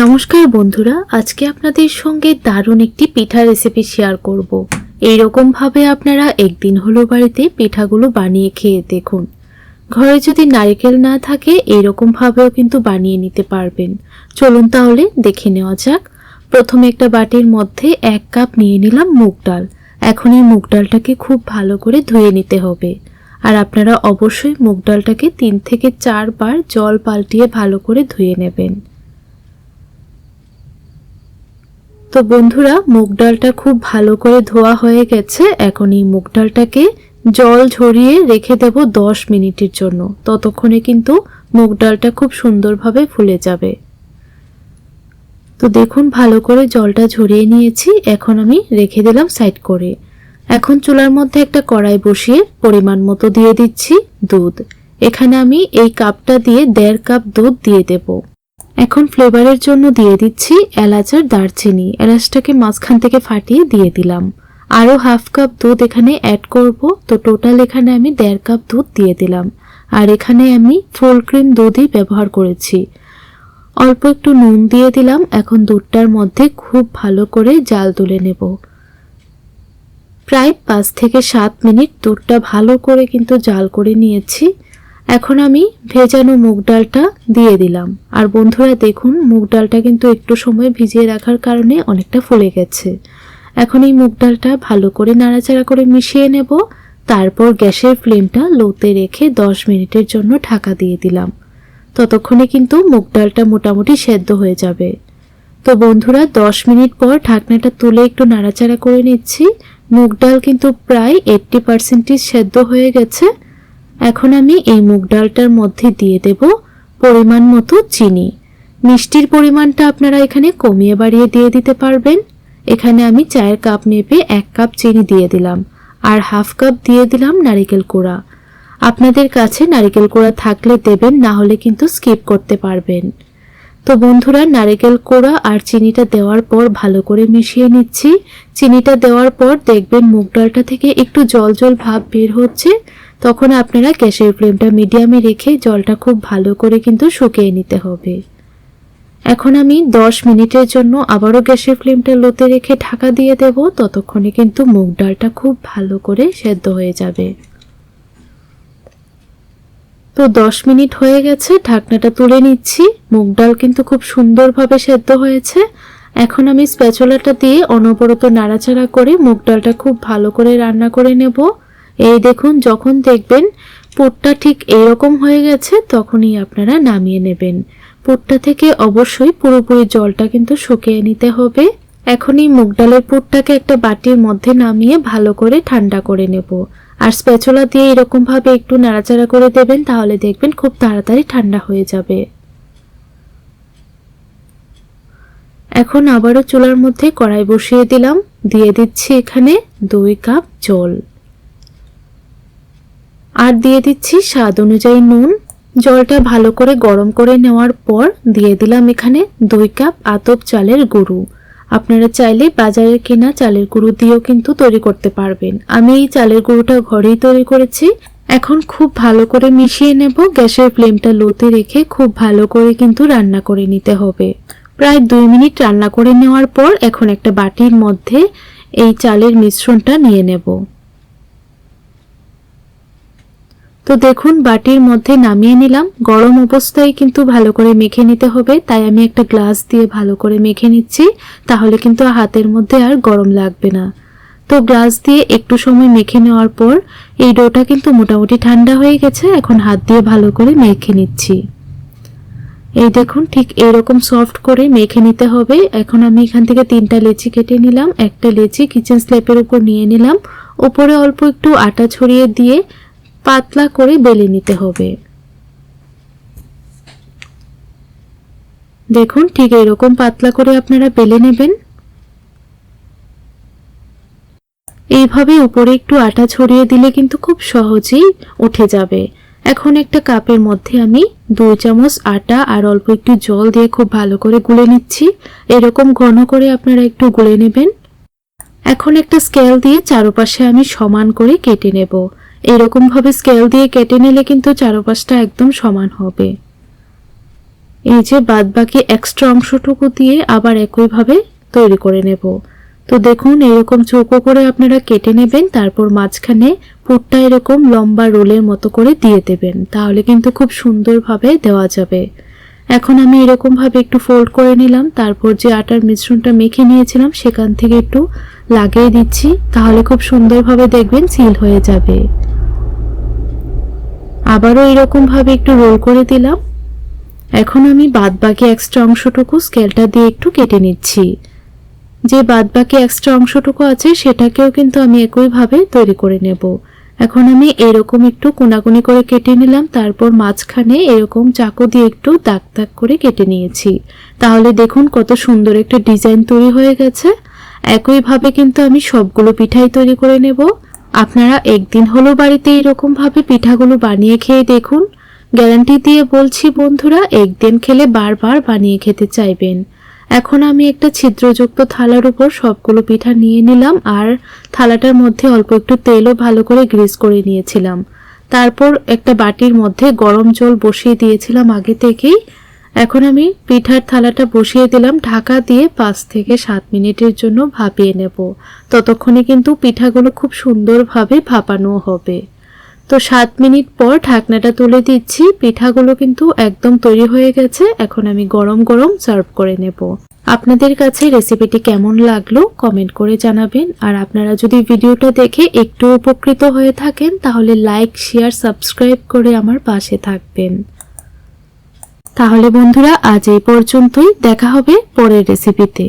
নমস্কার বন্ধুরা, আজকে আপনাদের সঙ্গে দারুণ একটি পিঠা রেসিপি শেয়ার করব। এইরকম ভাবে আপনারা একদিন হলো বাড়িতে পিঠাগুলো বানিয়ে খেয়ে দেখুন। ঘরে যদি নারকেল না থাকে এইরকম ভাবেও কিন্তু বানিয়ে নিতে পারবেন। চলুন তাহলে দেখে নেওয়া যাক। প্রথমে একটা বাটির মধ্যে এক কাপ নিয়ে নিলাম মুগ ডাল। এখন এই মুগ ডালটাকে খুব ভালো করে ধুয়ে নিতে হবে। আর আপনারা অবশ্যই মুগ ডালটাকে তিন থেকে চারবার জল পাল্টিয়ে ভালো করে ধুয়ে নেবেন। তো বন্ধুরা, মুগ ডালটা খুব ভালো করে ধোয়া হয়ে গেছে। এখন এই মুগ ডালটাকে জল ঝরিয়ে রেখে দেব দশ মিনিটের জন্য। ততক্ষণে কিন্তু মুগ ডালটা খুব সুন্দরভাবে ফুলে যাবে। তো দেখুন, ভালো করে জলটা ঝরিয়ে নিয়েছি। এখন আমি রেখে দিলাম সাইড করে। এখন চুলার মধ্যে একটা কড়াই বসিয়ে পরিমাণ মতো দিয়ে দিচ্ছি দুধ। এখানে আমি এই কাপটা দিয়ে দেড় কাপ দুধ দিয়ে দেবো। এখন ফ্লেভারের জন্য দিয়ে দিচ্ছি এলাচ আর দারচিনি। এলাচটাকে মাঝখান থেকে ফাটিয়ে দিয়ে দিলাম। আরও হাফ কাপ দুধ এখানে অ্যাড করব। তো টোটাল এখানে আমি দেড় কাপ দুধ দিয়ে দিলাম। আর এখানে আমি ফুল ক্রিম দুধই ব্যবহার করেছি। অল্প একটু নুন দিয়ে দিলাম। এখন দুধটার মধ্যে খুব ভালো করে জাল তুলে নেব। প্রায় পাঁচ থেকে সাত মিনিট দুধটা ভালো করে কিন্তু জাল করে নিয়েছি। এখন আমি ভেজানো মুগ ডালটা দিয়ে দিলাম। আর বন্ধুরা, দেখুন, মুগ ডালটা কিন্তু একটু সময় ভিজিয়ে রাখার কারণে অনেকটা ফুলে গেছে। এখন এই মুগ ডালটা ভালো করে নাড়াচাড়া করে মিশিয়ে নেব। তারপর গ্যাসের ফ্লেমটা লোতে রেখে দশ মিনিটের জন্য ঢাকা দিয়ে দিলাম। ততক্ষণে কিন্তু মুগ ডালটা মোটামুটি সেদ্ধ হয়ে যাবে। তো বন্ধুরা, দশ মিনিট পর ঢাকনাটা তুলে একটু নাড়াচাড়া করে নিচ্ছি। মুগ ডাল কিন্তু প্রায় এইট্টি পার্সেন্টেজ সেদ্ধ হয়ে গেছে। এখন আমি এই মুগ ডালটার মধ্যে দিয়ে দেব পরিমাণ মতো চিনি। মিষ্টির পরিমাণটা আপনারা এখানে কমিয়ে বাড়িয়ে দিয়ে দিতে পারবেন। এখানে আমি চায়ের কাপ মেপে এক কাপ চিনি দিয়ে দিলাম আর হাফ কাপ দিয়ে দিলাম নারিকেল কোড়া। আপনাদের কাছে নারিকেল কোড়া থাকলে দেবেন, না হলে কিন্তু স্কিপ করতে পারবেন। তো বন্ধুরা, নারিকেল কোড়া আর চিনিটা দেওয়ার পর ভালো করে মিশিয়ে নিচ্ছি। চিনিটা দেওয়ার পর দেখবেন মুগ ডালটা থেকে একটু জল জল ভাব বের হচ্ছে। তখন আপনারা গ্যাসের ফ্লেমটা মিডিয়ামে রেখে জলটা খুব ভালো করে কিন্তু শুকিয়ে নিতে হবে। এখন আমি দশ মিনিটের জন্য আবারও গ্যাসের ফ্লেমটা লোতে রেখে ঢাকা দিয়ে দেব, ততক্ষণে কিন্তু মুগ ডালটা খুব ভালো করে সেদ্ধ হয়ে যাবে। তো দশ মিনিট হয়ে গেছে, ঢাকনাটা তুলে নিচ্ছি। মুগ ডাল কিন্তু খুব সুন্দরভাবে সেদ্ধ হয়েছে। এখন আমি স্প্যাচুলাটা দিয়ে অনবরত নাড়াচাড়া করে মুগ ডালটা খুব ভালো করে রান্না করে নেব। এই দেখুন, যখন দেখবেন পুরটা ঠিক এরকম হয়ে গেছে, তখনই আপনারা নামিয়ে নেবেন। পুরটা থেকে অবশ্যই পুরোপুরি জলটা কিন্তু শুকিয়ে নিতে হবে। এখনই মুগ ডালের পুরটাকে একটা বাটির মধ্যে নামিয়ে ভালো করে ঠান্ডা করে নেব। আর স্প্যাচুলা দিয়ে এরকম ভাবে একটু নাড়াচাড়া করে দেবেন, তাহলে দেখবেন খুব তাড়াতাড়ি ঠান্ডা হয়ে যাবে। এখন আবারও চুলার মধ্যে কড়াই বসিয়ে দিলাম। দিয়ে দিচ্ছি এখানে দুই কাপ জল। আর দিয়ে দিচ্ছি স্বাদ অনুযায়ী নুন। জলটা ভালো করে গরম করে নেওয়ার পর দিয়ে দিলাম এখানে দুই কাপ আতপ চালের গুঁড়ো। আপনারা চাইলে বাজারে কেনা চালের গুঁড়ো দিয়েও কিন্তু তৈরি করতে পারবেন। আমি এই চালের গুঁড়োটা ঘরেই তৈরি করেছি। এখন খুব ভালো করে মিশিয়ে নেব। গ্যাসের ফ্লেমটা লোতে রেখে খুব ভালো করে কিন্তু রান্না করে নিতে হবে। প্রায় দুই মিনিট রান্না করে নেওয়ার পর এখন একটা বাটির মধ্যে এই চালের মিশ্রণটা নিয়ে নেব। তো দেখুন, বাটির মধ্যে নামিয়ে নিলাম। গরম অবস্থায় কিন্তু ভালো করে মেখে নিতে হবে, তাই আমি একটা গ্লাস দিয়ে ভালো করে মেখে নিচ্ছি। তাহলে কিন্তু হাতের মধ্যে আর গরম লাগবে না। তো গ্লাস দিয়ে একটু সময় মেখে নেওয়ার পর এই ডোটা কিন্তু মোটামুটি ঠান্ডা হয়ে গেছে, এখন হাত দিয়ে ভালো করে মেখে নিচ্ছি। এই দেখুন, ঠিক এরকম সফট করে মেখে নিতে হবে। এখন আমি এখান থেকে তিনটা লেচি কেটে নিলাম, একটা লেচি কিচেন স্ল্যাপের উপর নিয়ে নিলাম। উপরে অল্প একটু আটা ছড়িয়ে দিয়ে পাতলা করে বেলে নিতে হবে। দেখুন, ঠিক এরকম পাতলা করে আপনারা বেলে নেবেন। এইভাবে উপরে একটু আটা ছড়িয়ে দিলে কিন্তু খুব সহজেই উঠে যাবে। এখন একটা কাপের মধ্যে আমি দুই চামচ আটা আর অল্প একটু জল দিয়ে খুব ভালো করে গুলে নিচ্ছি। এরকম ঘন করে আপনারা একটু গুলে নেবেন। এখন একটা স্কেল দিয়ে চারপাশে আমি সমান করে কেটে নেব। এরকম ভাবে স্কেল দিয়ে কেটে নিলে কিন্তু চারপাশটা একদম সমান হবে। এই যে বাদ বাকি এক্সট্রা অংশটুকু দিয়ে আবার একইভাবে তৈরি করে নেব। তো দেখুন, এরকম চৌকো করে আপনারা কেটে নেবেন, তারপর মাঝখানে পুরটা এরকম লম্বা রোলের মতো করে দিয়ে দেবেন। তাহলে কিন্তু খুব সুন্দরভাবে দেওয়া যাবে। এখন আমি এরকম ভাবে একটু ফোল্ড করে নিলাম, তারপর যে আটার মিশ্রণটা মেখে নিয়েছিলাম সেখান থেকে একটু লাগিয়ে দিচ্ছি, তাহলে খুব সুন্দরভাবে দেখবেন সিল হয়ে যাবে। আবারও এরকম ভাবে একটু রোল করে দিলাম। এখন আমি বাদ বাকি এক্সট্রা অংশটুকু স্কেলটা দিয়ে একটু কেটে নিচ্ছি। যে বাদ বাকি এক্সট্রা অংশটুকু আছে সেটাকেও কিন্তু আমি একইভাবে তৈরি করে নেব। এখন আমি এরকম একটু কোনাকুনি করে কেটে নিলাম, তারপর মাঝখানে এরকম চাকু দিয়ে একটু দাগ দাগ করে কেটে নিয়েছি। তাহলে দেখুন কত সুন্দর একটা ডিজাইন তৈরি হয়ে গেছে। একইভাবে কিন্তু আমি সবগুলো পিঠাই তৈরি করে নেব। আপনারা একদিন হলো বাড়িতে এরকম ভাবে পিঠাগুলো বানিয়ে খেয়ে দেখুন। গ্যারান্টি দিয়ে বলছি বন্ধুরা, একদিন খেলে বারবার বানিয়ে খেতে চাইবেন। এখন আমি একটা ছিদ্রযুক্ত থালার উপর সবগুলো পিঠা নিয়ে নিলাম আর থালাটার মধ্যে অল্প একটু তেলও ভালো করে গ্রিস করে নিয়েছিলাম। তারপর একটা বাটির মধ্যে গরম জল বসিয়ে দিয়েছিলাম আগে থেকেই। এখন আমি পিঠার থালাটা বসিয়ে দিলাম, ঢাকা দিয়ে পাঁচ থেকে সাত মিনিটের জন্য ভাপিয়ে নেব। ততক্ষণে কিন্তু পিঠাগুলো খুব সুন্দরভাবে ভাপানো হবে। তো সাত মিনিট পর ঢাকনাটা তুলে দিচ্ছি। পিঠাগুলো কিন্তু একদম তৈরি হয়ে গেছে। এখন আমি গরম গরম সার্ভ করে নেব। আপনাদের কাছে রেসিপিটি কেমন লাগল কমেন্ট করে জানাবেন। আর আপনারা যদি ভিডিওটা দেখে একটু উপকৃত হয়ে থাকেন, তাহলে লাইক, শেয়ার, সাবস্ক্রাইব করে আমার পাশে থাকবেন। তাহলে বন্ধুরা, আজ এই পর্যন্তই। দেখা হবে পরের রেসিপিতে।